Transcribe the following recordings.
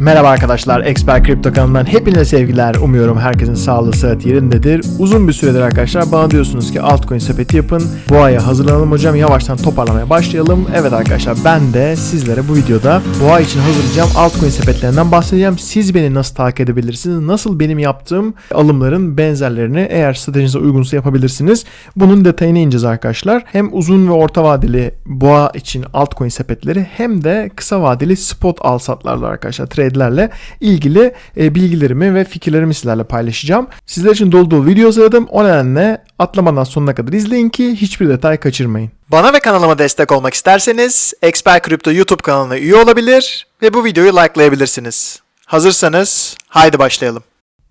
Merhaba arkadaşlar, Expert Crypto kanalından hepinize sevgiler. Umuyorum herkesin sağlığı, sıhhat yerindedir. Uzun bir süredir arkadaşlar bana diyorsunuz ki altcoin sepeti yapın. Bu aya hazırlanalım hocam, yavaştan toparlamaya başlayalım. Evet arkadaşlar ben de sizlere bu videoda bu ay için hazırlayacağım altcoin sepetlerinden bahsedeceğim. Siz beni nasıl takip edebilirsiniz? Nasıl benim yaptığım alımların benzerlerini eğer stratejinize uygunsa yapabilirsiniz? Bunun detayına ineceğiz arkadaşlar. Hem uzun ve orta vadeli boğa için altcoin sepetleri hem de kısa vadeli spot al satlarla arkadaşlar trade'lerle ilgili e, bilgilerimi ve fikirlerimi sizlerle paylaşacağım. Sizler için dolu dolu video hazırladım. O nedenle atlamadan sonuna kadar izleyin ki hiçbir detay kaçırmayın. Bana ve kanalıma destek olmak isterseniz Expert Crypto YouTube kanalına üye olabilir ve bu videoyu likelayabilirsiniz. Hazırsanız haydi başlayalım.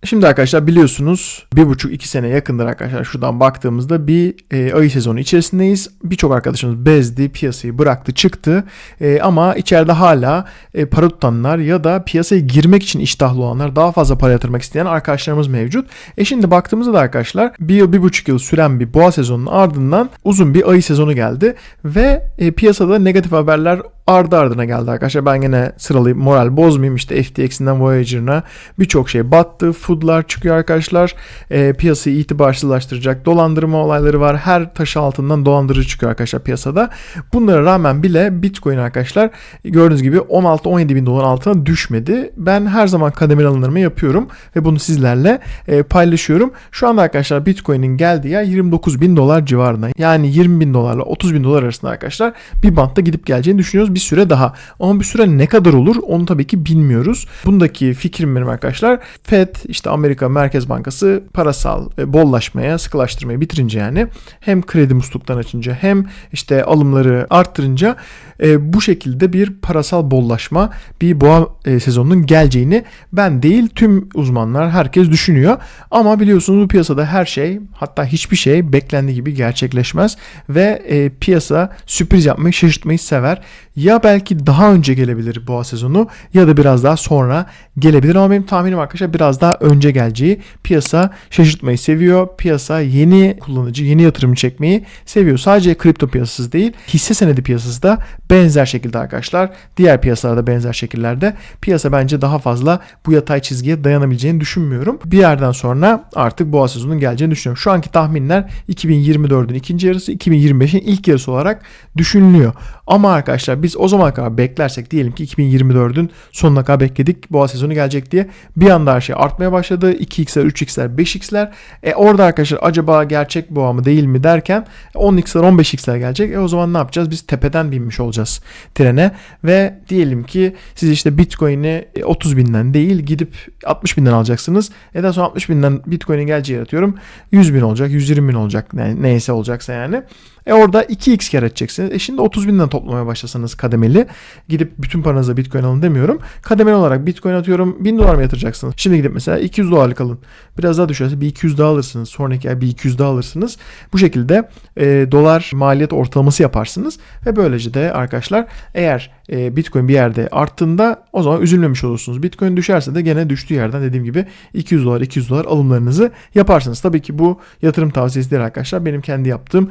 Şimdi arkadaşlar biliyorsunuz bir buçuk iki sene yakındır arkadaşlar şuradan baktığımızda bir e, ayı sezonu içerisindeyiz. Birçok arkadaşımız bezdi, piyasayı bıraktı, çıktı. E, ama içeride hala e, para tutanlar ya da piyasaya girmek için iştahlı olanlar, daha fazla para yatırmak isteyen arkadaşlarımız mevcut. E şimdi baktığımızda da arkadaşlar bir yıl, bir buçuk yıl süren bir boğa sezonunun ardından uzun bir ayı sezonu geldi ve e, piyasada negatif haberler ardı ardına geldi arkadaşlar. Ben yine sıralayıp moral bozmayayım. İşte FTX'inden Voyager'ına birçok şey battı. Food'lar çıkıyor arkadaşlar. E, piyasayı itibarsızlaştıracak dolandırma olayları var. Her taş altından dolandırıcı çıkıyor arkadaşlar piyasada. Bunlara rağmen bile Bitcoin arkadaşlar gördüğünüz gibi 16-17 bin dolar altına düşmedi. Ben her zaman kademeli alımlarımı yapıyorum ve bunu sizlerle e, paylaşıyorum. Şu anda arkadaşlar Bitcoin'in geldiği yer 29 bin dolar civarında. Yani 20 bin dolarla 30 bin dolar arasında arkadaşlar bir bantta gidip geleceğini düşünüyoruz bir süre daha. Ama bir süre ne kadar olur onu tabii ki bilmiyoruz. Bundaki fikrim benim arkadaşlar. Fed işte Amerika Merkez Bankası parasal e, bollaşmaya, sıkılaştırmayı bitirince yani hem kredi musluktan açınca hem işte alımları arttırınca e, bu şekilde bir parasal bollaşma, bir boğa e, sezonunun geleceğini ben değil tüm uzmanlar herkes düşünüyor. Ama biliyorsunuz bu piyasada her şey hatta hiçbir şey beklendiği gibi gerçekleşmez ve e, piyasa sürpriz yapmayı, şaşırtmayı sever. Ya belki daha önce gelebilir boğa sezonu ya da biraz daha sonra gelebilir ama benim tahminim arkadaşlar biraz daha önce geleceği. Piyasa şaşırtmayı seviyor. Piyasa yeni kullanıcı, yeni yatırım çekmeyi seviyor. Sadece kripto piyasası değil, hisse senedi piyasası da benzer şekilde arkadaşlar. Diğer piyasalarda benzer şekillerde piyasa bence daha fazla bu yatay çizgiye dayanabileceğini düşünmüyorum. Bir yerden sonra artık boğa sezonunun geleceğini düşünüyorum. Şu anki tahminler 2024'ün ikinci yarısı, 2025'in ilk yarısı olarak düşünülüyor. Ama arkadaşlar biz o zamana kadar beklersek diyelim ki 2024'ün sonuna kadar bekledik boğa sezonu gelecek diye bir anda her şey artmaya başladı. 2x'ler, 3x'ler, 5x'ler. E orada arkadaşlar acaba gerçek boğa mı değil mi derken 10x'ler, 15x'ler gelecek. E o zaman ne yapacağız? Biz tepeden binmiş olacağız trene ve diyelim ki siz işte Bitcoin'i 30 binden değil gidip 60 binden alacaksınız. E daha sonra 60 binden Bitcoin'in geleceği yaratıyorum. 100 bin olacak, 120 bin olacak. Yani neyse olacaksa yani. E orada 2x kar edeceksiniz. E şimdi 30 binden toplamaya başlasanız kademeli. Gidip bütün paranızla bitcoin alın demiyorum. Kademeli olarak bitcoin atıyorum 1000 dolar mı yatıracaksınız? Şimdi gidip mesela 200 dolarlık alın. Biraz daha düşerse bir 200 daha alırsınız. Sonraki ay bir 200 daha alırsınız. Bu şekilde e, dolar maliyet ortalaması yaparsınız. Ve böylece de arkadaşlar eğer e, bitcoin bir yerde arttığında o zaman üzülmemiş olursunuz. Bitcoin düşerse de gene düştüğü yerden dediğim gibi 200 dolar 200 dolar alımlarınızı yaparsınız. Tabii ki bu yatırım tavsiyesi değil arkadaşlar. Benim kendi yaptığım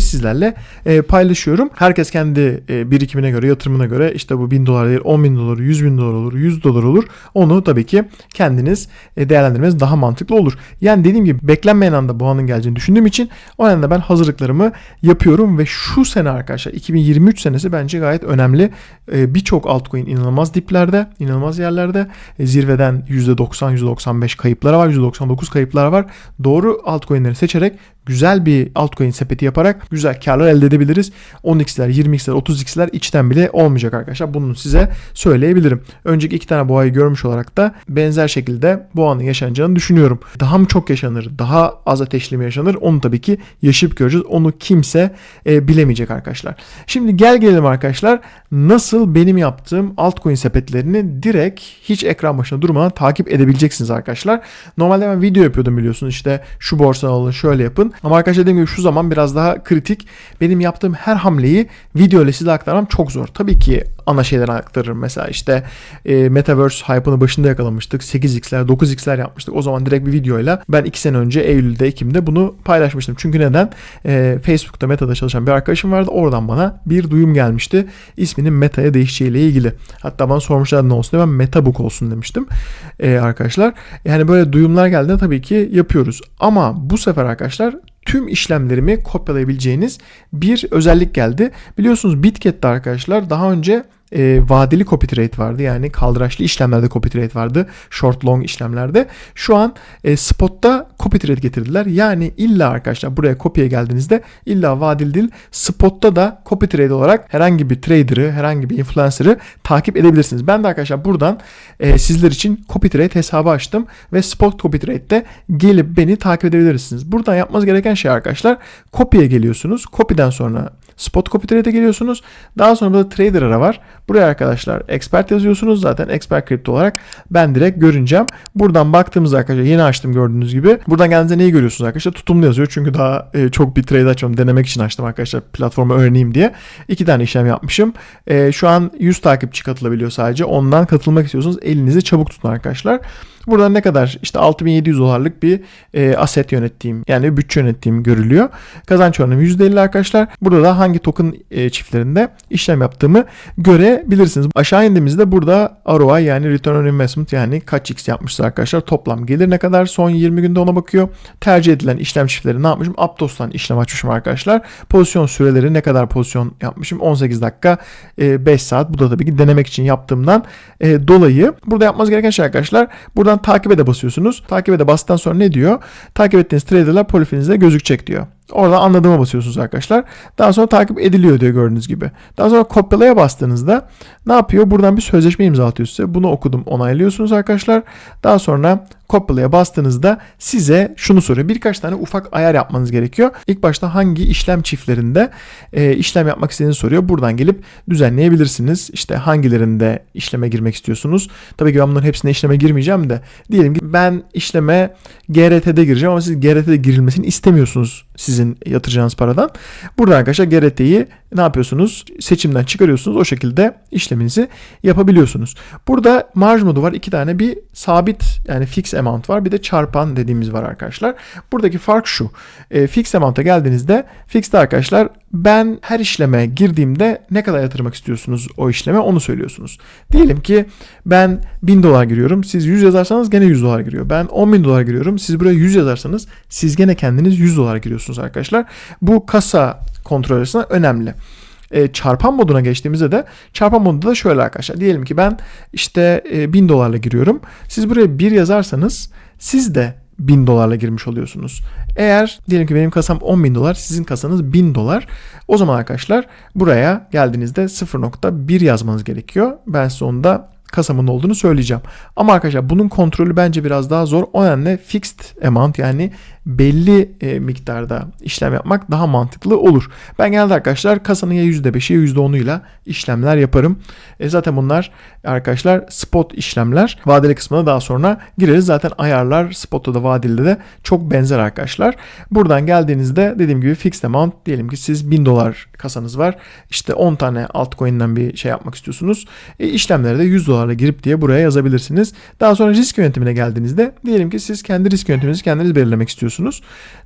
stratejiyi sizlerle e, paylaşıyorum. Herkes kendi e, birikimine göre, yatırımına göre işte bu 1000 dolar değil 10 bin dolar, 100 bin dolar olur, 100 dolar olur. Onu tabii ki kendiniz e, değerlendirmeniz daha mantıklı olur. Yani dediğim gibi beklenmeyen anda bu anın geleceğini düşündüğüm için o nedenle ben hazırlıklarımı yapıyorum ve şu sene arkadaşlar 2023 senesi bence gayet önemli. E, Birçok altcoin inanılmaz diplerde, inanılmaz yerlerde. E, zirveden %90, %95 kayıplara var, %99 kayıplar var. Doğru altcoin'leri seçerek güzel bir altcoin sepeti yaparak güzel karlar elde edebiliriz. 10x'ler, 20x'ler, 30x'ler içten bile olmayacak arkadaşlar. Bunu size söyleyebilirim. Önceki iki tane boğayı görmüş olarak da benzer şekilde boğanın yaşanacağını düşünüyorum. Daha mı çok yaşanır, daha az ateşli mi yaşanır onu tabii ki yaşayıp göreceğiz. Onu kimse e, bilemeyecek arkadaşlar. Şimdi gel gelelim arkadaşlar nasıl benim yaptığım altcoin sepetlerini direkt hiç ekran başında durmadan takip edebileceksiniz arkadaşlar. Normalde ben video yapıyordum biliyorsunuz işte şu borsadan alın şöyle yapın. Ama arkadaşlar dediğim gibi şu zaman biraz daha kritik. Benim yaptığım her hamleyi video ile size aktarmam çok zor. Tabii ki ana şeyleri aktarırım. Mesela işte e, Metaverse hype'ını başında yakalamıştık. 8x'ler 9x'ler yapmıştık. O zaman direkt bir videoyla ben 2 sene önce Eylül'de Ekim'de bunu paylaşmıştım. Çünkü neden? E, Facebook'ta Meta'da çalışan bir arkadaşım vardı. Oradan bana bir duyum gelmişti. İsminin Meta'ya değişeceğiyle ilgili. Hatta bana sormuşlar ne olsun diye ben Metabook olsun demiştim e, arkadaşlar. Yani böyle duyumlar geldiğinde tabii ki yapıyoruz. Ama bu sefer arkadaşlar tüm işlemlerimi kopyalayabileceğiniz bir özellik geldi. Biliyorsunuz Bitket'te arkadaşlar daha önce e, vadeli copy trade vardı. Yani kaldıraçlı işlemlerde copy trade vardı. Short long işlemlerde. Şu an e, spot'ta copy trade getirdiler. Yani illa arkadaşlar buraya kopya geldiğinizde illa vadeli değil spot'ta da copy trade olarak herhangi bir trader'ı, herhangi bir influencer'ı takip edebilirsiniz. Ben de arkadaşlar buradan e, sizler için copy trade hesabı açtım ve spot copy trade'de gelip beni takip edebilirsiniz. Buradan yapmanız gereken şey arkadaşlar copy'ye geliyorsunuz. Copy'den sonra Spot Copy Trade'e geliyorsunuz. Daha sonra burada Trader ara var. Buraya arkadaşlar Expert yazıyorsunuz. Zaten Expert Crypto olarak ben direkt görüneceğim. Buradan baktığımızda arkadaşlar yeni açtım gördüğünüz gibi. Buradan geldiğinizde neyi görüyorsunuz arkadaşlar? Tutumlu yazıyor. Çünkü daha e, çok bir trade açmadım. Denemek için açtım arkadaşlar. Platformu öğreneyim diye. İki tane işlem yapmışım. E, şu an 100 takipçi katılabiliyor sadece. Ondan katılmak istiyorsanız elinizi çabuk tutun arkadaşlar. Burada ne kadar işte 6700 dolarlık bir e, asset yönettiğim yani bütçe yönettiğim görülüyor. Kazanç oranım %50 arkadaşlar. Burada da hangi token e, çiftlerinde işlem yaptığımı görebilirsiniz. Aşağı indiğimizde burada ROI yani Return on Investment yani kaç x yapmışız arkadaşlar. Toplam gelir ne kadar son 20 günde ona bakıyor. Tercih edilen işlem çiftleri ne yapmışım? Aptos'tan işlem açmışım arkadaşlar. Pozisyon süreleri ne kadar pozisyon yapmışım? 18 dakika e, 5 saat. Bu da tabii ki denemek için yaptığımdan e, dolayı. Burada yapmanız gereken şey arkadaşlar. Buradan takip ede basıyorsunuz. Takip ede bastıktan sonra ne diyor? Takip ettiğiniz traderlar profilinizde gözükecek diyor. Orada anladığıma basıyorsunuz arkadaşlar. Daha sonra takip ediliyor diyor gördüğünüz gibi. Daha sonra kopyalaya bastığınızda ne yapıyor? Buradan bir sözleşme imzalatıyor size. Bunu okudum onaylıyorsunuz arkadaşlar. Daha sonra kopyalaya bastığınızda size şunu soruyor. Birkaç tane ufak ayar yapmanız gerekiyor. İlk başta hangi işlem çiftlerinde e, işlem yapmak istediğinizi soruyor. Buradan gelip düzenleyebilirsiniz. İşte hangilerinde işleme girmek istiyorsunuz. Tabii ki ben bunların hepsine işleme girmeyeceğim de. Diyelim ki ben işleme GRT'de gireceğim ama siz GRT'de girilmesini istemiyorsunuz sizin yatıracağınız paradan. Burada arkadaşlar GRT'yi ne yapıyorsunuz? Seçimden çıkarıyorsunuz. O şekilde işleminizi yapabiliyorsunuz. Burada marj modu var. iki tane bir sabit yani fix amount var. Bir de çarpan dediğimiz var arkadaşlar. Buradaki fark şu. E, fix amount'a geldiğinizde fix'te arkadaşlar ben her işleme girdiğimde ne kadar yatırmak istiyorsunuz o işleme onu söylüyorsunuz. Diyelim ki ben 1000 dolar giriyorum. Siz 100 yazarsanız gene 100 dolar giriyor. Ben 10 bin dolar giriyorum. Siz buraya 100 yazarsanız siz gene kendiniz 100 dolar giriyorsunuz arkadaşlar. Bu kasa kontrol açısından önemli. E, çarpan moduna geçtiğimizde de çarpan modunda da şöyle arkadaşlar. Diyelim ki ben işte e, 1000 dolarla giriyorum. Siz buraya 1 yazarsanız siz de 1000 dolarla girmiş oluyorsunuz. Eğer diyelim ki benim kasam 10 bin dolar, sizin kasanız 1000 dolar. O zaman arkadaşlar buraya geldiğinizde 0.1 yazmanız gerekiyor. Ben size onu da kasamın olduğunu söyleyeceğim. Ama arkadaşlar bunun kontrolü bence biraz daha zor. O nedenle fixed amount yani belli e, miktarda işlem yapmak daha mantıklı olur. Ben genelde arkadaşlar kasanın ya %5'i ya %10'uyla işlemler yaparım. E, zaten bunlar arkadaşlar spot işlemler. Vadeli kısmına daha sonra gireriz. Zaten ayarlar spotta da vadeli de çok benzer arkadaşlar. Buradan geldiğinizde dediğim gibi fixed amount diyelim ki siz 1000 dolar kasanız var. İşte 10 tane altcoin'den bir şey yapmak istiyorsunuz. E, işlemlere de 100 dolarla girip diye buraya yazabilirsiniz. Daha sonra risk yönetimine geldiğinizde diyelim ki siz kendi risk yönetiminizi kendiniz belirlemek istiyorsunuz.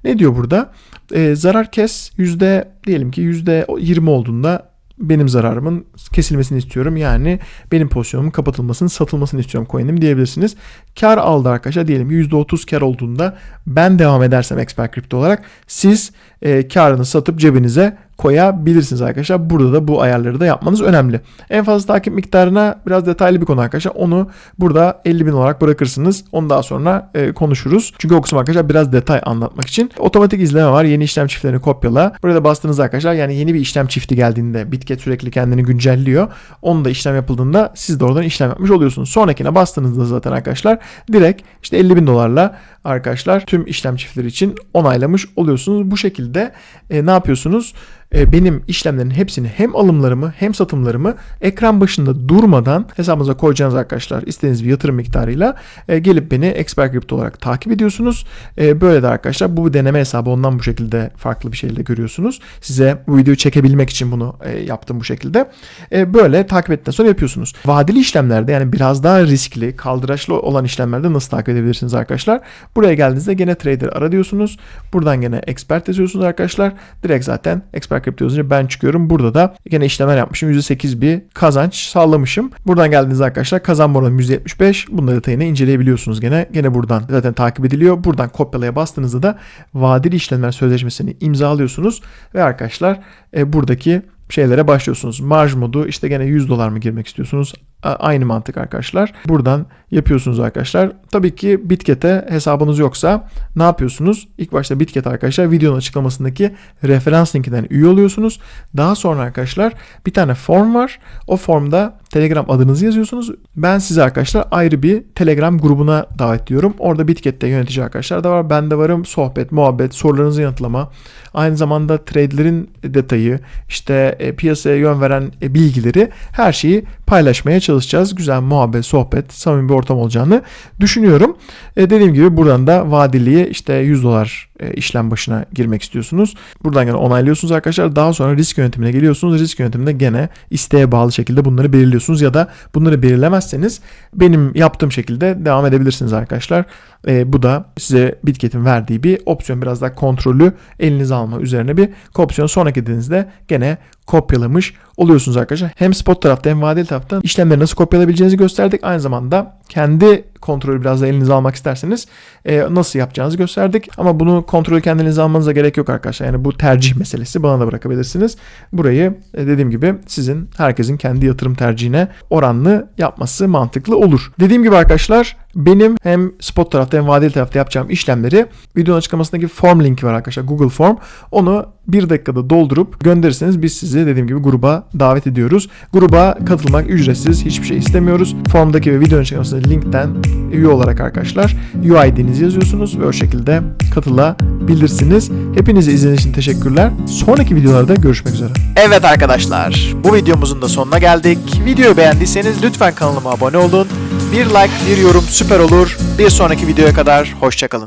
Ne diyor burada? E, zarar kes yüzde diyelim ki yüzde 20 olduğunda benim zararımın kesilmesini istiyorum. Yani benim pozisyonumun kapatılmasını, satılmasını istiyorum coin'im diyebilirsiniz. Kar aldı arkadaşlar. Diyelim ki %30 kar olduğunda ben devam edersem Expert Crypto olarak siz e, karını satıp cebinize koyabilirsiniz arkadaşlar. Burada da bu ayarları da yapmanız önemli. En fazla takip miktarına biraz detaylı bir konu arkadaşlar. Onu burada 50 bin olarak bırakırsınız. Onu daha sonra e, konuşuruz. Çünkü o arkadaşlar biraz detay anlatmak için. Otomatik izleme var. Yeni işlem çiftlerini kopyala. Burada bastığınız arkadaşlar yani yeni bir işlem çifti geldiğinde Bitget sürekli kendini güncelliyor. Onu da işlem yapıldığında siz de oradan işlem yapmış oluyorsunuz. Sonrakine bastığınızda zaten arkadaşlar direkt işte 50 bin dolarla arkadaşlar tüm işlem çiftleri için onaylamış oluyorsunuz. Bu şekilde e, ne yapıyorsunuz? E, benim işlemlerin hepsini hem alımlarımı hem satımlarımı ekran başında durmadan hesabınıza koyacağınız arkadaşlar istediğiniz bir yatırım miktarıyla e, gelip beni Expert Crypto olarak takip ediyorsunuz. E, böyle de arkadaşlar bu deneme hesabı ondan bu şekilde farklı bir şekilde görüyorsunuz. Size bu videoyu çekebilmek için bunu yaptım bu şekilde. Böyle takip ettikten sonra yapıyorsunuz. Vadeli işlemlerde yani biraz daha riskli, kaldıraçlı olan işlemlerde nasıl takip edebilirsiniz arkadaşlar? Buraya geldiğinizde gene trader ara diyorsunuz. Buradan gene expert yazıyorsunuz arkadaşlar. Direkt zaten expert crypto yazınca ben çıkıyorum. Burada da gene işlemler yapmışım. %8 bir kazanç sağlamışım. Buradan geldiğinizde arkadaşlar kazanma oranı %75. Bunları detayını inceleyebiliyorsunuz gene. Gene buradan zaten takip ediliyor. Buradan kopyalaya bastığınızda da vadeli işlemler sözleşmesini imzalıyorsunuz ve arkadaşlar e, buradaki şeylere başlıyorsunuz. Marj modu işte gene 100 dolar mı girmek istiyorsunuz? Aynı mantık arkadaşlar. Buradan yapıyorsunuz arkadaşlar. Tabii ki Bitket'e hesabınız yoksa ne yapıyorsunuz? İlk başta Bitket arkadaşlar videonun açıklamasındaki referans linkinden üye oluyorsunuz. Daha sonra arkadaşlar bir tane form var. O formda Telegram adınızı yazıyorsunuz. Ben size arkadaşlar ayrı bir Telegram grubuna davet ediyorum. Orada Bitket'te yönetici arkadaşlar da var. Ben de varım. Sohbet, muhabbet, sorularınızı yanıtlama. Aynı zamanda trade'lerin detayı, işte e, piyasaya yön veren e, bilgileri her şeyi paylaşmaya çalışacağız. Güzel muhabbet, sohbet, samimi bir ortam olacağını düşünüyorum. E, dediğim gibi buradan da vadeliye işte 100 dolar işlem başına girmek istiyorsunuz. Buradan gene onaylıyorsunuz arkadaşlar. Daha sonra risk yönetimine geliyorsunuz. Risk yönetiminde gene isteğe bağlı şekilde bunları belirliyorsunuz ya da bunları belirlemezseniz benim yaptığım şekilde devam edebilirsiniz arkadaşlar. E, bu da size Bitket'in verdiği bir opsiyon. Biraz daha kontrolü elinize alma üzerine bir opsiyon. Sonraki dediğinizde gene kopyalamış oluyorsunuz arkadaşlar. Hem spot tarafta hem vadeli tarafta işlemleri nasıl kopyalayabileceğinizi gösterdik. Aynı zamanda kendi kontrolü biraz da elinize almak isterseniz e, nasıl yapacağınızı gösterdik. Ama bunu kontrolü kendinize almanıza gerek yok arkadaşlar. Yani bu tercih meselesi bana da bırakabilirsiniz. Burayı e, dediğim gibi sizin herkesin kendi yatırım tercihine oranlı yapması mantıklı olur. Dediğim gibi arkadaşlar benim hem spot tarafta hem vadeli tarafta yapacağım işlemleri videonun açıklamasındaki form linki var arkadaşlar Google Form. Onu bir dakikada doldurup gönderirseniz biz sizi dediğim gibi gruba davet ediyoruz. Gruba katılmak ücretsiz hiçbir şey istemiyoruz. Formdaki ve videonun açıklamasındaki linkten üye olarak arkadaşlar UID'nizi yazıyorsunuz ve o şekilde katılabilirsiniz. Hepinize izlediğiniz için teşekkürler. Sonraki videolarda görüşmek üzere. Evet arkadaşlar bu videomuzun da sonuna geldik. Videoyu beğendiyseniz lütfen kanalıma abone olun. Bir like, bir yorum süper olur. Bir sonraki videoya kadar hoşçakalın.